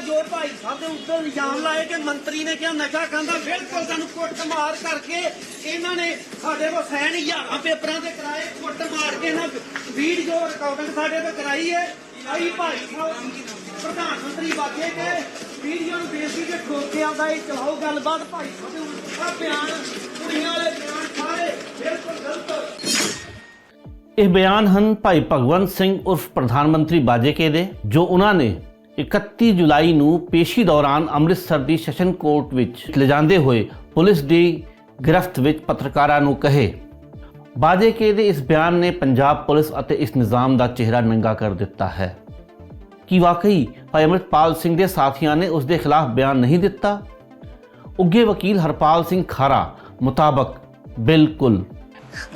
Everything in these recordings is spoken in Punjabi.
ਜੋ ਭਾਈ ਸਾਹਿਬ ਦੇ ਉੱਤੇ ਇਲਜ਼ਾਮ ਲਾਏ ਕਿ ਮੰਤਰੀ ਨੇ ਕਿਹਾ ਨਸ਼ਾ ਖਾਂਦਾ, ਬਿਲਕੁਲ ਸਾਨੂੰ ਕੁੱਟ ਕਰਕੇ ਇਹਨਾਂ ਨੇ ਸਾਡੇ ਕੋਲ ਸਾਈਨ ਹਜ਼ਾਰਾਂ ਪੇਪਰਾਂ ਤੇ ਕਰਾਏ ਕੁੱਟ ਕੇ ਇਹਨਾਂ ਵੀਡੀਓ ਰਿਕਾਰਡਿੰਗ ਸਾਡੇ ਤੋਂ ਕਰਾਈ ਹੈ। ਆਈ ਭਾਈ ਸਾਹਿਬ, ਪ੍ਰਧਾਨ ਮੰਤਰੀ ਬਾਗੇ ਕੇ ਵੀਡੀਓ ਨੂੰ ਬੇਸੀ ਕੇ ਠੋਕ ਕੇ ਇਹ ਚਲਾਓ ਗੱਲਬਾਤ। ਭਾਈ ਸਾਹਿਬ ਦੇ ਉੱਤੇ ਬਿਆਨ, ਕੁੜੀਆਂ ਵਾਲੇ ਬਿਆਨ ਸਾਰੇ ਬਿਲਕੁਲ ਗਲਤ। ਇਹ ਬਿਆਨ ਹਨ ਭਾਈ ਭਗਵੰਤ ਸਿੰਘ ਉਰਫ ਪ੍ਰਧਾਨ ਮੰਤਰੀ ਬਾਜੇਕੇ ਦੇ, ਜੋ ਉਹਨਾਂ ਨੇ 31 ਜੁਲਾਈ ਨੂੰ ਪੇਸ਼ੀ ਦੌਰਾਨ ਅੰਮ੍ਰਿਤਸਰ ਦੀ ਸੈਸ਼ਨ ਕੋਰਟ ਵਿੱਚ ਲਿਜਾਂਦੇ ਹੋਏ ਪੁਲਿਸ ਦੀ ਗ੍ਰਿਫਤ ਵਿੱਚ ਪੱਤਰਕਾਰਾਂ ਨੂੰ ਕਹੇ ਬਾਜੇਕੇ ਦੇ ਇਸ ਬਿਆਨ ਨੇ ਪੰਜਾਬ ਪੁਲਿਸ ਅਤੇ ਇਸ ਨਿਜ਼ਾਮ ਦਾ ਚਿਹਰਾ ਨੰਗਾ ਕਰ ਦਿੱਤਾ ਹੈ। ਕੀ ਵਾਕਈ ਭਾਈ ਅੰਮ੍ਰਿਤਪਾਲ ਸਿੰਘ ਦੇ ਸਾਥੀਆਂ ਨੇ ਉਸ ਦੇ ਖਿਲਾਫ ਬਿਆਨ ਨਹੀਂ ਦਿੱਤਾ? ਉੱਗੇ ਵਕੀਲ ਹਰਪਾਲ ਸਿੰਘ ਖਾਰਾ ਮੁਤਾਬਕ ਬਿਲਕੁਲ।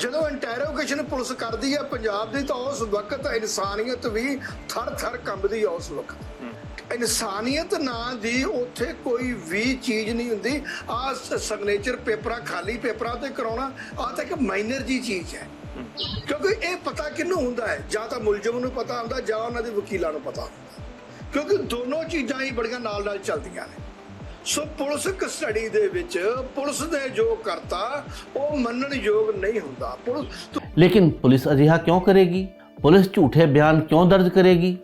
ਜਦੋਂ ਇੰਟਰੋਗੇਸ਼ਨ ਪੁਲਿਸ ਕਰਦੀ ਹੈ ਪੰਜਾਬ ਦੀ ਤਾਂ ਉਸ ਵਕਤ ਇਨਸਾਨੀਅਤ ਵੀ ਥਰ ਥਰ ਕੰਬਦੀ ਹੈ ਉਸ ਵਕਤ। ਇਨਸਾਨੀਅਤ ਨਾਂ ਦੀ ਉੱਥੇ ਕੋਈ ਵੀ ਚੀਜ਼ ਨਹੀਂ ਹੁੰਦੀ। ਆ ਸਿਗਨੇਚਰ ਪੇਪਰਾਂ, ਖਾਲੀ ਪੇਪਰਾਂ ਤੇ ਕਰਾਉਣਾ ਆ ਤਾਂ ਇੱਕ ਮਾਈਨਰ ਜੀ ਚੀਜ਼ ਹੈ। ਕਿਉਂਕਿ ਇਹ ਪਤਾ ਕਿਹਨੂੰ ਹੁੰਦਾ ਹੈ? ਜਾਂ ਤਾਂ ਮੁਲਜ਼ਮ ਨੂੰ ਪਤਾ ਹੁੰਦਾ, ਜਾਂ ਉਹਨਾਂ ਦੇ ਵਕੀਲਾਂ ਨੂੰ ਪਤਾ ਹੁੰਦਾ। ਕਿਉਂਕਿ ਦੋਨੋਂ ਚੀਜ਼ਾਂ ਹੀ ਬੜੀਆਂ ਨਾਲ ਨਾਲ ਚੱਲਦੀਆਂ ਨੇ। ਸੋ ਪੁਲਿਸ ਕਸਟਡੀ ਦੇ ਵਿੱਚ ਪੁਲਿਸ ਨੇ ਜੋ ਕਰਤਾ, ਉਹ ਮੰਨਣ ਯੋਗ ਨਹੀਂ ਹੁੰਦਾ। ਪੁਲਿਸ ਲੇਕਿਨ ਪੁਲਿਸ ਅਜਿਹਾ ਕਿਉਂ ਕਰੇਗੀ? ਪੁਲਿਸ ਝੂਠੇ ਬਿਆਨ ਕਿਉਂ ਦਰਜ ਕਰੇਗੀ?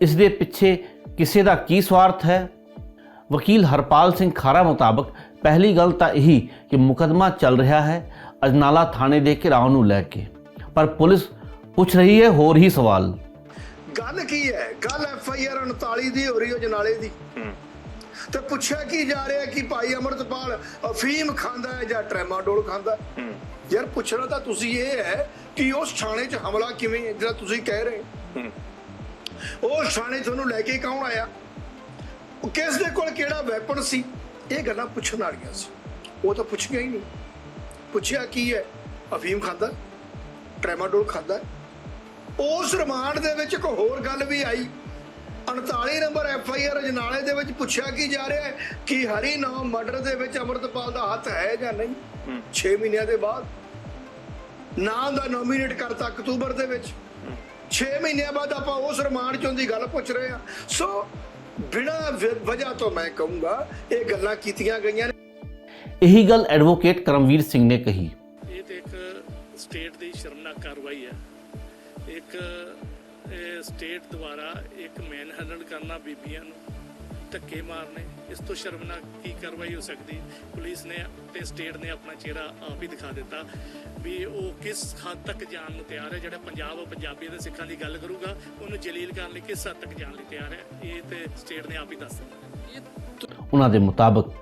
ਇਸ ਦੇ ਪਿੱਛੇ ਕਿਸੇ ਦਾ ਕੀ ਸਵਾਰਥ ਹੈ? ਵਕੀਲ ਹਰਪਾਲ ਸਿੰਘ ਖਾਰਾ ਮੁਤਾਬਕ ਪਹਿਲੀ ਗੱਲ ਤਾਂ ਇਹੀ ਕਿ ਮੁਕਦਮਾ ਚੱਲ ਰਿਹਾ ਹੈ ਅਜਨਾਲਾ ਥਾਣੇ ਦੇ ਘਿਰਾਓ ਨੂੰ ਲੈ ਕੇ। ਪਰ ਪੁਲਿਸ ਪੁੱਛ ਰਹੀ ਹੈ ਹੋਰ ਹੀ ਸਵਾਲ। ਗੱਲ ਕੀ ਹੈ? ਗੱਲ ਐਫ ਆਈ ਆਰ 39 ਦੀ ਹੋ ਰਹੀ ਹੈ ਜਨਾਲੇ ਦੀ। ਤੇ ਪੁੱਛਿਆ ਕੀ ਜਾ ਰਿਹਾ ਕਿ ਭਾਈ ਅਮਰਤਪਾਲ ਅਫੀਮ ਖਾਂਦਾ ਹੈ ਜਾਂ ਟ੍ਰੈਮਾਡੋਲ ਖਾਂਦਾ ਯਾਰ ਪੁੱਛਣਾ ਤਾਂ ਤੁਸੀਂ ਇਹ ਹੈ ਕਿ ਉਸ ਥਾਣੇ 'ਚ ਹਮਲਾ ਕਿਵੇਂ ਜਿਹੜਾ ਤੁਸੀਂ ਕਹਿ ਰਹੇ ਉਸ ਥਾਣੇ ਤੁਹਾਨੂੰ ਲੈ ਕੇ ਕੌਣ ਆਇਆ? ਉਹ ਕਿਸ ਦੇ ਕੋਲ ਕਿਹੜਾ ਵੈਪਨ ਸੀ? ਇਹ ਗੱਲਾਂ ਪੁੱਛਣ ਵਾਲੀਆਂ ਸੀ। ਉਹ ਤਾਂ ਪੁੱਛ ਗਿਆ ਹੀ ਨਹੀਂ। ਪੁੱਛਿਆ ਕੀ ਹੈ? ਅਫੀਮ ਖਾਂਦਾ ਟ੍ਰੈਮਾਡੋਲ ਖਾਂਦਾ। ਉਸ ਰਿਮਾਂਡ ਦੇ ਵਿੱਚ ਇੱਕ ਹੋਰ ਗੱਲ ਵੀ ਆਈ। 39 ਨੰਬਰ ਐਫ ਆਈ ਆਰ ਜਨਾਲੇ ਦੇ ਵਿੱਚ ਪੁੱਛਿਆ ਕੀ ਜਾ ਰਿਹਾ ਹੈ? ਕਿ ਹਰੀ ਨਾਮ ਮਰਡਰ ਦੇ ਵਿੱਚ ਅਮਰਤਪਾਲ ਦਾ ਹੱਥ ਹੈ ਜਾਂ ਨਹੀਂ? 6 ਮਹੀਨਿਆਂ ਦੇ ਬਾਅਦ। ਨਾਮ ਦਾ ਨੋਮੀਨੇਟ ਕਰਤਾ ਅਕਤੂਬਰ ਦੇ ਵਿੱਚ। 6 ਮਹੀਨਿਆਂ ਬਾਅਦ ਆਪਾਂ ਉਸ ਰਿਮਾਂਡ ਚੋਂ ਦੀ ਗੱਲ ਪੁੱਛ ਰਹੇ ਹਾਂ। ਸੋ ਬਿਨਾਂ ਵਜ੍ਹਾ ਤੋਂ ਮੈਂ ਕਹੂੰਗਾ ਇਹ ਗੱਲਾਂ ਕੀਤੀਆਂ ਗਈਆਂ ਨੇ। ਇਹੀ ਗੱਲ ਐਡਵੋਕੇਟ ਕਰਮਵੀਰ ਸਿੰਘ ਨੇ ਕਹੀ। ਇਹ ਤੇ ਇੱਕ ਸਟੇਟ ਦੀ ਸ਼ਰਮਨਾਕ ਕਾਰਵਾਈ ਹੈ। ਇੱਕ ਇਹ ਸਟੇਟ ਦੁਆਰਾ ਇੱਕ ਮੈਨ ਹੈਂਡਲ ਕਰਨਾ ਬੀਬੀਆਂ ਨੂੰ ਧੱਕੇ ਮਾਰਨੇ, ਇਸ ਤੋਂ ਸ਼ਰਮਨਾਕ ਕੀ ਕਾਰਵਾਈ ਹੋ ਸਕਦੀ? ਪੁਲਿਸ ਨੇ ਤੇ ਸਟੇਟ ਨੇ ਆਪਣਾ ਚਿਹਰਾ ਆਪ ਹੀ ਦਿਖਾ ਦਿੱਤਾ ਵੀ ਉਹ ਕਿਸ ਹੱਦ ਤੱਕ ਜਾਣ ਨੂੰ ਤਿਆਰ ਹੈ। ਜਿਹੜਾ ਪੰਜਾਬ ਪੰਜਾਬੀ ਦੇ ਸਿੱਖਾਂ ਦੀ ਗੱਲ ਕਰੂਗਾ, ਉਹਨੂੰ ਜਲੀਲ ਕਰਨ ਲਈ ਕਿਸ ਹੱਦ ਤੱਕ ਜਾਣ ਲਈ ਤਿਆਰ ਹੈ? ਇਹ ਤੇ ਸਟੇਟ ਨੇ ਆਪ ਹੀ ਦੱਸ ਦਿੱਤਾ। ਉਹਨਾਂ ਦੇ ਮੁਤਾਬਕ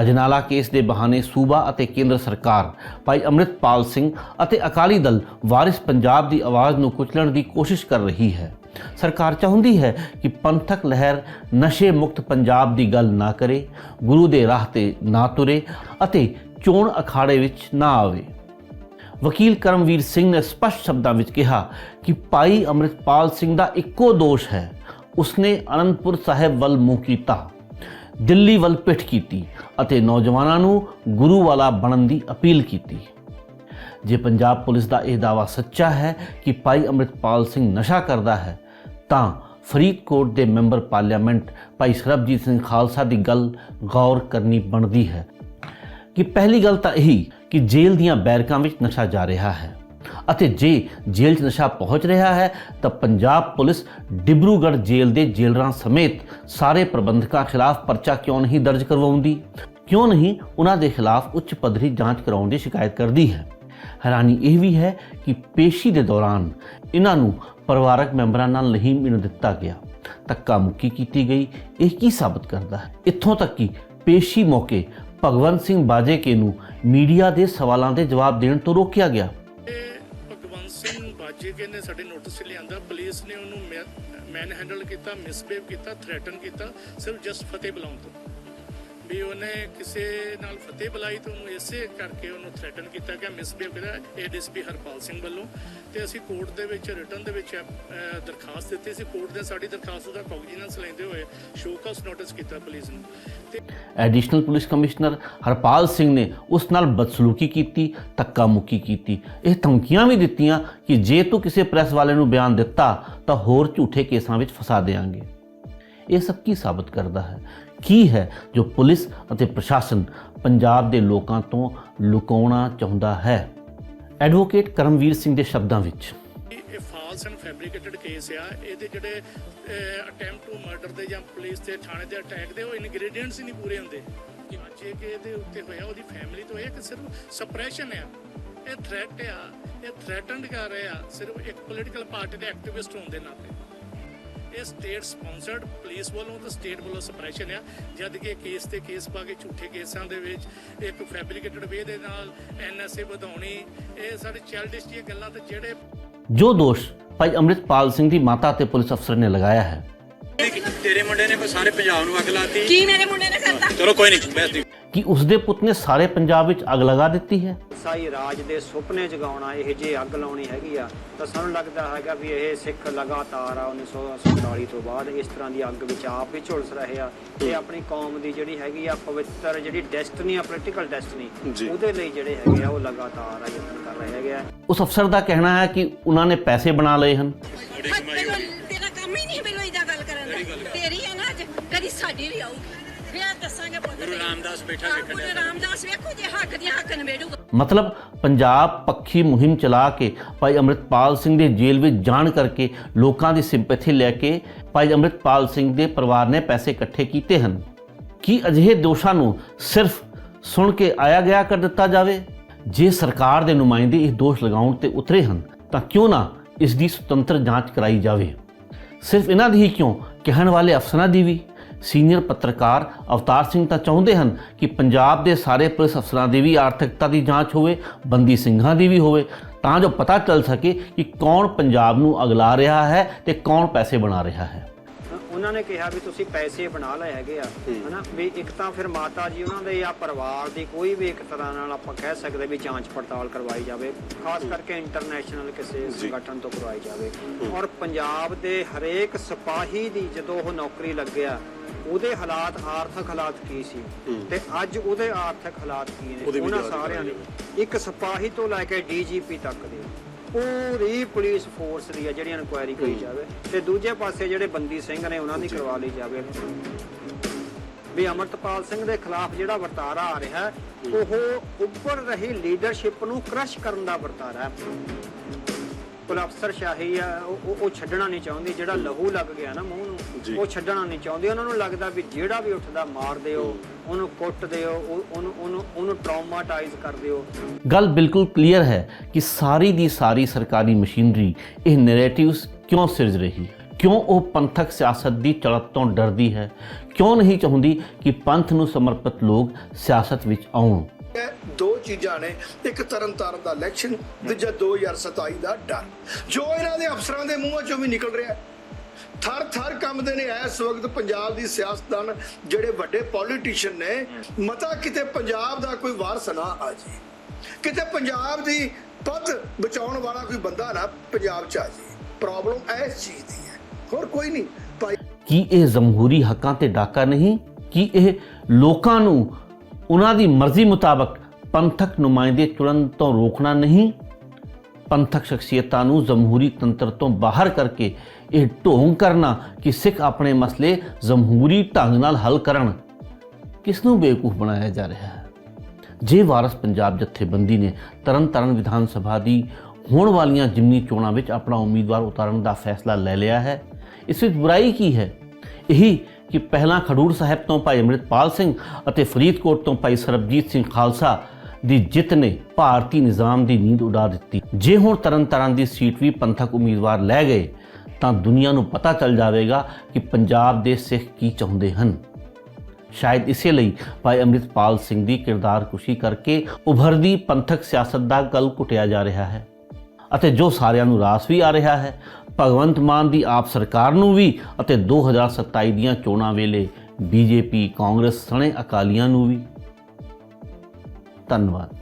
ਅਜਨਾਲਾ ਕੇਸ ਦੇ ਬਹਾਨੇ ਸੂਬਾ ਅਤੇ ਕੇਂਦਰ ਸਰਕਾਰ, ਭਾਈ ਅੰਮ੍ਰਿਤਪਾਲ ਸਿੰਘ ਅਤੇ ਅਕਾਲੀ ਦਲ ਵਾਰਿਸ ਪੰਜਾਬ ਦੀ ਆਵਾਜ਼ ਨੂੰ ਕੁਚਲਣ ਦੀ ਕੋਸ਼ਿਸ਼ ਕਰ ਰਹੀ ਹੈ। ਸਰਕਾਰ ਚਾਹੁੰਦੀ ਹੈ ਕਿ ਪੰਥਕ ਲਹਿਰ ਨਸ਼ੇ ਮੁਕਤ ਪੰਜਾਬ ਦੀ ਗੱਲ ਨਾ ਕਰੇ, ਗੁਰੂ ਦੇ ਰਾਹ ਤੇ ਨਾ ਤੁਰੇ ਅਤੇ ਚੋਣ ਅਖਾੜੇ ਵਿੱਚ ਨਾ ਆਵੇ। ਵਕੀਲ ਕਰਮਵੀਰ ਸਿੰਘ ਨੇ ਸਪਸ਼ਟ ਸ਼ਬਦਾਂ ਵਿੱਚ ਕਿਹਾ ਕਿ ਭਾਈ ਅੰਮ੍ਰਿਤਪਾਲ ਸਿੰਘ ਦਾ ਇੱਕੋ ਦੋਸ਼ ਹੈ, ਉਸਨੇ ਅਨੰਦਪੁਰ ਸਾਹਿਬ ਵੱਲ ਮੂੰਹ ਕੀਤਾ। ਦਿੱਲੀ ਵੱਲ ਪਿੱਠ ਕੀਤੀ ਅਤੇ ਨੌਜਵਾਨਾਂ ਨੂੰ ਗੁਰੂ ਵਾਲਾ ਬਣਨ ਦੀ ਅਪੀਲ ਕੀਤੀ। ਜੇ ਪੰਜਾਬ ਪੁਲਿਸ ਦਾ ਇਹ ਦਾਵਾ ਸੱਚਾ ਹੈ ਕਿ ਭਾਈ ਅੰਮ੍ਰਿਤਪਾਲ ਸਿੰਘ ਨਸ਼ਾ ਕਰਦਾ ਹੈ, ਤਾਂ ਫਰੀਦਕੋਟ ਦੇ ਮੈਂਬਰ ਪਾਰਲੀਮੈਂਟ ਭਾਈ ਸਰਬਜੀਤ ਸਿੰਘ ਖਾਲਸਾ ਦੀ ਗੱਲ ਗੌਰ ਕਰਨੀ ਬਣਦੀ ਹੈ। ਕਿ ਪਹਿਲੀ ਗੱਲ ਤਾਂ ਇਹੀ ਕਿ ਜੇਲ੍ਹ ਦੀਆਂ ਬੈਰਕਾਂ ਵਿੱਚ ਨਸ਼ਾ ਜਾ ਰਿਹਾ ਹੈ। ਅਤੇ ਜੇ ਜੇਲ੍ਹ 'ਚ ਨਸ਼ਾ ਪਹੁੰਚ ਰਿਹਾ ਹੈ, ਤਾਂ ਪੰਜਾਬ ਪੁਲਿਸ ਡਿਬਰੂਗੜ੍ਹ ਜੇਲ੍ਹ ਦੇ ਜੇਲਰਾਂ ਸਮੇਤ ਸਾਰੇ ਪ੍ਰਬੰਧਕਾਂ ਖਿਲਾਫ ਪਰਚਾ ਕਿਉਂ ਨਹੀਂ ਦਰਜ ਕਰਵਾਉਂਦੀ? ਕਿਉਂ ਨਹੀਂ ਉਹਨਾਂ ਦੇ ਖਿਲਾਫ ਉੱਚ ਪੱਧਰੀ ਜਾਂਚ ਕਰਾਉਣ ਦੀ ਸ਼ਿਕਾਇਤ ਕਰਦੀ ਹੈ? ਹੈਰਾਨੀ ਇਹ ਵੀ ਹੈ ਕਿ ਪੇਸ਼ੀ ਦੇ ਦੌਰਾਨ ਇਹਨਾਂ ਨੂੰ ਪਰਿਵਾਰਕ ਮੈਂਬਰਾਂ ਨਾਲ ਨਹੀਂ ਮਿਲ ਦਿੱਤਾ ਗਿਆ। ਧੱਕਾ ਮੁੱਕੀ ਕੀਤੀ ਗਈ, ਇਹ ਕੀ ਸਾਬਤ ਕਰਦਾ ਹੈ? ਇੱਥੋਂ ਤੱਕ ਕਿ ਪੇਸ਼ੀ ਮੌਕੇ ਭਗਵੰਤ ਸਿੰਘ ਬਾਜੇਕੇ ਨੂੰ ਮੀਡੀਆ ਦੇ ਸਵਾਲਾਂ ਦੇ ਜਵਾਬ ਦੇਣ ਤੋਂ ਰੋਕਿਆ ਗਿਆ। ਸਿੰਘ ਬਾਜੇਕੇ ਨੇ ਸਾਡੇ ਨੋਟਿਸ 'ਚ ਲਿਆਂਦਾ ਪੁਲਿਸ ਨੇ ਉਹਨੂੰ ਮੈਨ ਹੈਂਡਲ ਕੀਤਾ ਮਿਸਬਿਹੇਵ ਕੀਤਾ ਥ੍ਰੈਟਨ ਕੀਤਾ, ਸਿਰਫ ਜਸਟ ਫਤਿਹ ਬੁਲਾਉਣ ਤੋਂ। ਵੀ ਉਹਨੇ ਕਿਸੇ ਨਾਲ ਫਤਿਹ ਬੁਲਾਈ ਤੇ ਉਹਨੂੰ ਇਸੇ ਕਰਕੇ ਉਹਨੂੰ ਥ੍ਰੈਟਨ ਕੀਤਾ ਗਿਆ ਮਿਸਬਿਹੇਵ ਕੀਤਾ ਏਡੀਐਸਪੀ ਹਰਪਾਲ ਸਿੰਘ ਵੱਲੋਂ। ਤੇ ਅਸੀਂ ਕੋਰਟ ਦੇ ਵਿੱਚ ਰਿਟਰਨ ਦੇ ਵਿੱਚ ਦਰਖਾਸਤ ਦਿੱਤੀ ਸੀ। ਕੋਰਟ ਨੇ ਸਾਡੀ ਦਰਖਾਸਤ ਦਾ ਕੌਗਨੀਨੈਂਸ ਲੈਂਦੇ ਹੋਏ ਸ਼ੋਕਾਸ ਨੋਟਿਸ ਕੀਤਾ ਪੁਲਿਸ ਨੂੰ। Additional police commissioner Harpal Singh ਨੇ ਉਸ ਨਾਲ ਬਦਸਲੂਕੀ ਕੀਤੀ ਧੱਕਾ ਮੁੱਕੀ ਕੀਤੀ। ਇਹ ਧਮਕੀਆਂ ਵੀ ਦਿੱਤੀਆਂ ਕਿ ਜੇ ਤੂੰ ਕਿਸੇ ਪ੍ਰੈਸ ਵਾਲੇ ਨੂੰ ਬਿਆਨ ਦਿੱਤਾ, ਤਾਂ ਹੋਰ ਝੂਠੇ ਕੇਸਾਂ ਵਿੱਚ ਫਸਾ ਦੇਾਂਗੇ। ਇਹ ਸਭ ਕੀ ਸਾਬਤ ਕਰਦਾ ਹੈ? ਕੀ ਹੈ ਜੋ ਪੁਲਿਸ ਅਤੇ ਪ੍ਰਸ਼ਾਸਨ ਪੰਜਾਬ ਦੇ ਲੋਕਾਂ ਤੋਂ ਲੁਕਾਉਣਾ ਚਾਹੁੰਦਾ ਹੈ? ਐਡਵੋਕੇਟ ਕਰਮਵੀਰ ਸਿੰਘ ਦੇ ਸ਼ਬਦਾਂ ਵਿੱਚ। ਇਹ ਫਾਲਸ ਐਂਡ ਫੈਬਰੀਕੇਟਡ ਕੇਸ ਆ। ਇਹਦੇ ਜਿਹੜੇ ਅਟੈਂਪਟ ਟੂ ਮਰਡਰ ਦੇ ਜਾਂ ਪੁਲਿਸ ਤੇ ਥਾਣੇ ਦੇ ਅਟੈਕ ਦੇ, ਉਹ ਇਨਗਰੀਡੀਐਂਟਸ ਹੀ ਨਹੀਂ ਪੂਰੇ ਹੁੰਦੇ। ਜੇ ਕਿ ਇਹਦੇ ਉੱਤੇ ਹੋਇਆ, ਉਹਦੀ ਫੈਮਿਲੀ ਤੋਂ ਇਹ ਕਿ ਸਿਰਫ ਸਪਰੈਸ਼ਨ ਆ। ਇਹ ਥ੍ਰੈਟ ਆ, ਇਹ ਥ੍ਰੈਟਨਡ ਕਰ ਰਹੇ, ਸਿਰਫ ਇੱਕ ਪੋਲੀਟੀਕਲ ਪਾਰਟੀ ਦੇ ਐਕਟਿਵਿਸਟ ਹੋਣ ਦੇ ਨਾਤੇ। ਇਹ ਸਟੇਟ ਸਪਾਂਸਰਡ ਪੁਲਿਸ ਵੱਲੋਂ ਤੇ ਸਟੇਟ ਵੱਲੋਂ ਸਪਰੈਸ਼ਨ ਆ। ਜਦ ਕਿ ਕੇਸ ਤੇ ਕੇਸ ਪਾ ਕੇ ਝੂਠੇ ਕੇਸਾਂ ਦੇ ਵਿੱਚ ਇੱਕ ਫੈਬਰੀਕੇਟਡ ਵੇ ਦੇ ਨਾਲ ਐਨਐਸਏ ਵਧਾਉਣੀ, ਇਹ ਸਾਡੇ ਚਾਈਲਡਿਸ਼ ਦੀਆਂ ਗੱਲਾਂ ਤੇ ਜਿਹੜੇ ਜੋ ਦੋਸ਼ ਭਾਈ ਅੰਮ੍ਰਿਤਪਾਲ ਸਿੰਘ ਦੀ ਮਾਤਾ ਤੇ ਪੁਲਿਸ ਅਫਸਰ ਨੇ ਲਗਾਇਆ ਹੈ ਤੇਰੇ ਮੁੰਡੇ ਨੇ ਕੋਈ ਸਾਰੇ ਪੰਜਾਬ ਨੂੰ ਅੱਗ ਲਾਤੀ? ਕੀ ਮੇਰੇ ਮੁੰਡੇ ਨੇ ਕਰਤਾ? ਚਲੋ ਕੋਈ ਨਹੀਂ ਬੈਸ ਦੀ ਕਿ ਉਸਦੇ ਪੁੱਤ ਨੇ ਸਾਰੇ ਪੰਜਾਬ ਵਿੱਚ ਅੱਗ ਲਗਾ ਦਿੱਤੀ ਹੈ? ਸਾਈ ਰਾਜ ਦੇ ਸੁਪਨੇ ਜਗਾਉਣਾ ਇਹ ਜੇ ਅੱਗ ਲਾਉਣੀ ਹੈਗੀ ਆ ਤਾਂ ਸਾਨੂੰ ਲੱਗਦਾ ਹੈਗਾ ਵੀ ਇਹ ਸਿੱਖ ਲਗਾਤਾਰ ਆ 1947 ਤੋਂ ਬਾਅਦ ਇਸ ਤਰ੍ਹਾਂ ਦੀ ਅੱਗ ਵਿੱਚ ਆਪ ਵੀ ਝੁਲਸ ਰਹੇ ਆ। ਤੇ ਆਪਣੀ ਕੌਮ ਦੀ ਜਿਹੜੀ ਹੈਗੀ ਆ ਪਵਿੱਤਰ ਜਿਹੜੀ ਡੈਸਟਨੀ ਆ ਪੋਲੀਟੀਕਲ ਡੈਸਟਨੀ ਉਹਦੇ ਲਈ ਜਿਹੜੇ ਹੈਗੇ ਆ ਉਹ ਲਗਾਤਾਰ ਆ ਯਤਨ ਕਰ ਰਹੇ ਹੈਗੇ ਆ। ਉਸ ਅਫਸਰ ਦਾ ਕਹਿਣਾ ਹੈ ਕਿ ਉਹਨਾਂ ਨੇ ਪੈਸੇ ਬਣਾ ਲਏ ਹਨ। ਦੱਸਾਂਗੇ ਪੁੱਤ ਗੁਰੂ ਰਾਮਦਾਸ ਬੈਠਾ ਹਾਂ, ਵੇਖਣ ਗੁਰੂ ਡਿਆ। ਰਾਮਦਾਸ ਵੇਖੋ ਜੇ ਹੱਕ ਦੀਆਂ ਹੱਕ ਨਵੇੜੂਗਾ ਮਤਲਬ ਪੰਜਾਬ ਪੱਖੀ ਮੁਹਿੰਮ ਚਲਾ ਕੇ ਭਾਈ ਅੰਮ੍ਰਿਤਪਾਲ ਸਿੰਘ ਦੇ ਜੇਲ੍ਹ ਵਿੱਚ ਜਾਣ ਕਰਕੇ ਲੋਕਾਂ ਦੀ ਸਿੰਪੈਥੀ ਲੈ ਕੇ ਭਾਈ ਅੰਮ੍ਰਿਤਪਾਲ ਸਿੰਘ ਦੇ ਪਰਿਵਾਰ ਨੇ ਪੈਸੇ ਇਕੱਠੇ ਕੀਤੇ ਹਨ। ਕੀ ਅਜਿਹੇ ਦੋਸ਼ਾਂ ਨੂੰ ਸਿਰਫ ਸੁਣ ਕੇ ਆਇਆ ਗਿਆ ਕਰ ਦਿੱਤਾ ਜਾਵੇ? ਜੇ ਸਰਕਾਰ ਦੇ ਨੁਮਾਇੰਦੇ ਇਹ ਦੋਸ਼ ਲਗਾਉਣ ਤੇ ਉਤਰੇ ਹਨ ਤਾਂ ਕਿਉਂ ਨਾ ਇਸ ਦੀ ਸੁਤੰਤਰ ਜਾਂਚ ਕਰਾਈ ਜਾਵੇ? ਸਿਰਫ ਇਹਨਾਂ ਦੀ ਹੀ ਕਿਉਂ? ਕਹਿਣ ਵਾਲੇ ਅਫਸਰਾਂ ਦੀ ਵੀ। ਸੀਨੀਅਰ ਪੱਤਰਕਾਰ ਅਵਤਾਰ ਸਿੰਘ ਤਾਂ ਚਾਹੁੰਦੇ ਹਨ ਕਿ ਪੰਜਾਬ ਦੇ ਸਾਰੇ ਪੁਲਿਸ ਅਫਸਰਾਂ ਦੀ ਵੀ ਆਰਥਿਕਤਾ ਦੀ ਜਾਂਚ ਹੋਵੇ, ਬੰਦੀ ਸਿੰਘਾਂ ਦੀ ਵੀ ਹੋਵੇ, ਤਾਂ ਜੋ ਪਤਾ ਚੱਲ ਸਕੇ ਕਿ ਕੌਣ ਪੰਜਾਬ ਨੂੰ ਅਗਲਾ ਰਿਹਾ ਹੈ ਤੇ ਕੌਣ ਪੈਸੇ ਬਣਾ ਰਿਹਾ ਹੈ। ਉਹਨਾਂ ਨੇ ਕਿਹਾ ਵੀ ਤੁਸੀਂ ਪੈਸੇ ਬਣਾ ਲਏ ਹੈਗੇ ਆ ਹਨਾ? ਵੀ ਇੱਕ ਤਾਂ ਫਿਰ ਮਾਤਾ ਜੀ ਉਹਨਾਂ ਦੇ ਜਾਂ ਪਰਿਵਾਰ ਦੀ ਕੋਈ ਵੀ ਇੱਕ ਤਰ੍ਹਾਂ ਨਾਲ ਆਪਾਂ ਕਹਿ ਸਕਦੇ ਵੀ ਜਾਂਚ ਪੜਤਾਲ ਕਰਵਾਈ ਜਾਵੇ ਖਾਸ ਕਰਕੇ ਇੰਟਰਨੈਸ਼ਨਲ ਕਿਸੇ ਸੰਗਠਨ ਤੋਂ ਕਰਵਾਈ ਜਾਵੇ। ਔਰ ਪੰਜਾਬ ਦੇ ਹਰੇਕ ਸਿਪਾਹੀ ਦੀ ਜਦੋਂ ਉਹ ਨੌਕਰੀ ਲੱਗਿਆ ਉਹਦੇ ਹਾਲਾਤ ਆਰਥਿਕ ਹਾਲਾਤ ਕੀ ਸੀ? ਤੇ ਅੱਜ ਉਹਦੇ ਆਰਥਿਕ ਹਾਲਾਤ ਕੀ ਨੇ? ਉਹਨਾਂ ਸਾਰਿਆਂ ਦੇ। ਇੱਕ ਸਿਪਾਹੀ ਤੋਂ ਲੈ ਕੇ ਡੀਜੀਪੀ ਤੱਕ ਦੇ। ਪੂਰੀ ਪੁਲਿਸ ਫੋਰਸ ਦੀ ਆ ਜਿਹੜੀ ਇਨਕੁਆਇਰੀ ਕਰੀ ਜਾਵੇ। ਤੇ ਦੂਜੇ ਪਾਸੇ ਜਿਹੜੇ ਬੰਦੀ ਸਿੰਘ ਨੇ ਉਹਨਾਂ ਦੀ ਕਰਵਾ ਲਈ ਜਾਵੇ। ਵੀ ਅਮਰਤਪਾਲ ਸਿੰਘ ਦੇ ਖਿਲਾਫ ਜਿਹੜਾ ਵਰਤਾਰਾ ਆ ਰਿਹਾ ਹੈ, ਉਹ ਉੱਪਰ ਰਹੀ ਲੀਡਰਸ਼ਿਪ ਨੂੰ ਕ੍ਰਸ਼ ਕਰਨ ਦਾ ਵਰਤਾਰਾ। ਹੈ ਕੋਲ ਅਫਸਰ ਸ਼ਾਹੀ ਆ ਉਹ- ਉਹ ਛੱਡਣਾ ਨਹੀਂ ਚਾਹੁੰਦੀ ਜਿਹੜਾ ਲਹੂ ਲੱਗ ਗਿਆ ਨਾ ਮੂੰਹ ਨੂੰ ਉਹ ਛੱਡਣਾ ਨਹੀਂ ਚਾਹੁੰਦੀ। ਉਹਨਾਂ ਨੂੰ ਲੱਗਦਾ ਵੀ ਜਿਹੜਾ ਵੀ ਉੱਠਦਾ ਮਾਰ ਦਿਓ ਉਹਨੂੰ ਕੁੱਟ ਦਿਓ ਉਹ- ਉਹਨੂੰ ਉਹਨੂੰ ਉਹਨੂੰ ਟਰਾਮਾਟਾਈਜ਼ ਕਰ ਦਿਓ। ਗੱਲ ਬਿਲਕੁਲ ਕਲੀਅਰ ਹੈ ਕਿ ਸਾਰੀ ਦੀ ਸਾਰੀ ਸਰਕਾਰੀ ਮਸ਼ੀਨਰੀ ਇਹ ਨੈਰੇਟਿਵਸ ਕਿਉਂ ਸਿਰਜ ਰਹੀ? ਕਿਉਂ ਉਹ ਪੰਥਕ ਸਿਆਸਤ ਦੀ ਚੜਤ ਤੋਂ ਡਰਦੀ ਹੈ? ਕਿਉਂ ਨਹੀਂ ਚਾਹੁੰਦੀ ਕਿ ਪੰਥ ਨੂੰ ਸਮਰਪਿਤ ਲੋਕ ਸਿਆਸਤ ਵਿੱਚ ਆਉਣ? ਦੋ ਚੀਜ਼ਾਂ ਨੇ। ਇੱਕ ਤਰਨ ਦਾ ਇਲੈਕਸ਼ਨ ਦੂਜਾ 2027 ਦਾ ਡਰ। ਜੋ ਇਹਨਾਂ ਦੇ ਅਫਸਰਾਂ ਦੇ ਮੂੰਹਾਂ ਚੋਂ ਵੀ ਨਿਕਲ ਰਿਹਾ ਥਰ ਥਰ ਕੰਮਦੇ ਨੇ ਇਸ ਵਕਤ ਪੰਜਾਬ ਦੀ ਸਿਆਸਤਦਾਨ, ਜਿਹੜੇ ਵੱਡੇ ਪੋਲੀਟੀਸ਼ੀਅਨ ਨੇ, ਮਤਾ ਕਿਤੇ ਪੰਜਾਬ ਦਾ ਕੋਈ ਵਾਰਸ ਨਾ ਆ ਜੇ ਕਿਤੇ ਪੰਜਾਬ ਦੀ ਪੱਦ ਬਚਾਉਣ ਵਾਲਾ ਕੋਈ ਬੰਦਾ ਨਾ ਪੰਜਾਬ ਚ ਆ ਜੇ ਪ੍ਰੋਬਲਮ ਇਸ ਚੀਜ਼ ਦੀ ਹੈ। ਹੋਰ ਕੋਈ ਨਹੀਂ। ਭਾਈ ਕੀ ਇਹ ਜਮਹੂਰੀ ਹੱਕਾਂ ਤੇ ਡਾਕਾ ਨਹੀਂ? ਕੀ ਇਹ ਲੋਕਾਂ ਨੂੰ ਉਹਨਾਂ ਦੀ ਮਰਜ਼ੀ ਮੁਤਾਬਕ ਪੰਥਕ ਨੁਮਾਇੰਦੇ ਚੁਣਨ ਤੋਂ ਰੋਕਣਾ ਨਹੀਂ। ਪੰਥਕ ਸ਼ਖਸੀਅਤਾਂ ਨੂੰ ਜਮਹੂਰੀ ਤੰਤਰ ਤੋਂ ਬਾਹਰ ਕਰਕੇ ਇਹ ਢੋਂਗ ਕਰਨਾ ਕਿ ਸਿੱਖ ਆਪਣੇ ਮਸਲੇ ਜਮਹੂਰੀ ਢੰਗ ਨਾਲ ਹੱਲ ਕਰਨ। ਕਿਸ ਨੂੰ ਬੇਵਕੂਫ ਬਣਾਇਆ ਜਾ ਰਿਹਾ ਹੈ? ਜੇ ਵਾਰਸ ਪੰਜਾਬ ਜਥੇਬੰਦੀ ਨੇ ਤਰਨਤਾਰਨ ਵਿਧਾਨ ਸਭਾ ਦੀ ਹੋਣ ਵਾਲੀਆਂ ਜਿਮਨੀ ਚੋਣਾਂ ਵਿੱਚ ਆਪਣਾ ਉਮੀਦਵਾਰ ਉਤਾਰਨ ਦਾ ਫੈਸਲਾ ਲੈ ਲਿਆ ਹੈ, ਇਸ ਵਿੱਚ ਬੁਰਾਈ ਕੀ ਹੈ? ਇਹੀ ਕਿ ਪਹਿਲਾਂ ਖਡੂਰ ਸਾਹਿਬ ਤੋਂ ਭਾਈ ਅੰਮ੍ਰਿਤਪਾਲ ਸਿੰਘ ਅਤੇ ਫਰੀਦਕੋਟ ਤੋਂ ਭਾਈ ਸਰਬਜੀਤ ਸਿੰਘ ਖਾਲਸਾ ਦੀ ਜਿੱਤ ਨੇ ਭਾਰਤੀ ਨਿਜ਼ਾਮ ਦੀ ਨੀਂਦ ਉਡਾ ਦਿੱਤੀ। ਜੇ ਹੁਣ ਤਰਨਤਾਰਨ ਦੀ ਸੀਟ ਵੀ ਪੰਥਕ ਉਮੀਦਵਾਰ ਲੈ ਗਏ, ਤਾਂ ਦੁਨੀਆ ਨੂੰ ਪਤਾ ਚੱਲ ਜਾਵੇਗਾ ਕਿ ਪੰਜਾਬ ਦੇ ਸਿੱਖ ਕੀ ਚਾਹੁੰਦੇ ਹਨ। ਸ਼ਾਇਦ ਇਸੇ ਲਈ ਭਾਈ ਅੰਮ੍ਰਿਤਪਾਲ ਸਿੰਘ ਦੀ ਕਿਰਦਾਰ ਕੁਸ਼ੀ ਕਰਕੇ ਉਭਰਦੀ ਪੰਥਕ ਸਿਆਸਤ ਦਾ ਗਲ ਘੁੱਟਿਆ ਜਾ ਰਿਹਾ ਹੈ। ਅਤੇ ਜੋ ਸਾਰਿਆਂ ਨੂੰ ਰਾਸ ਵੀ ਆ ਰਿਹਾ ਹੈ, ਭਗਵੰਤ ਮਾਨ ਦੀ ਆਪ ਸਰਕਾਰ ਨੂੰ ਵੀ ਅਤੇ 2027 ਦੀਆਂ ਚੋਣਾਂ ਵੇਲੇ ਬੀਜੇਪੀ, ਕਾਂਗਰਸ ਸਣੇ ਅਕਾਲੀਆਂ ਨੂੰ ਵੀ। ਧੰਨਵਾਦ।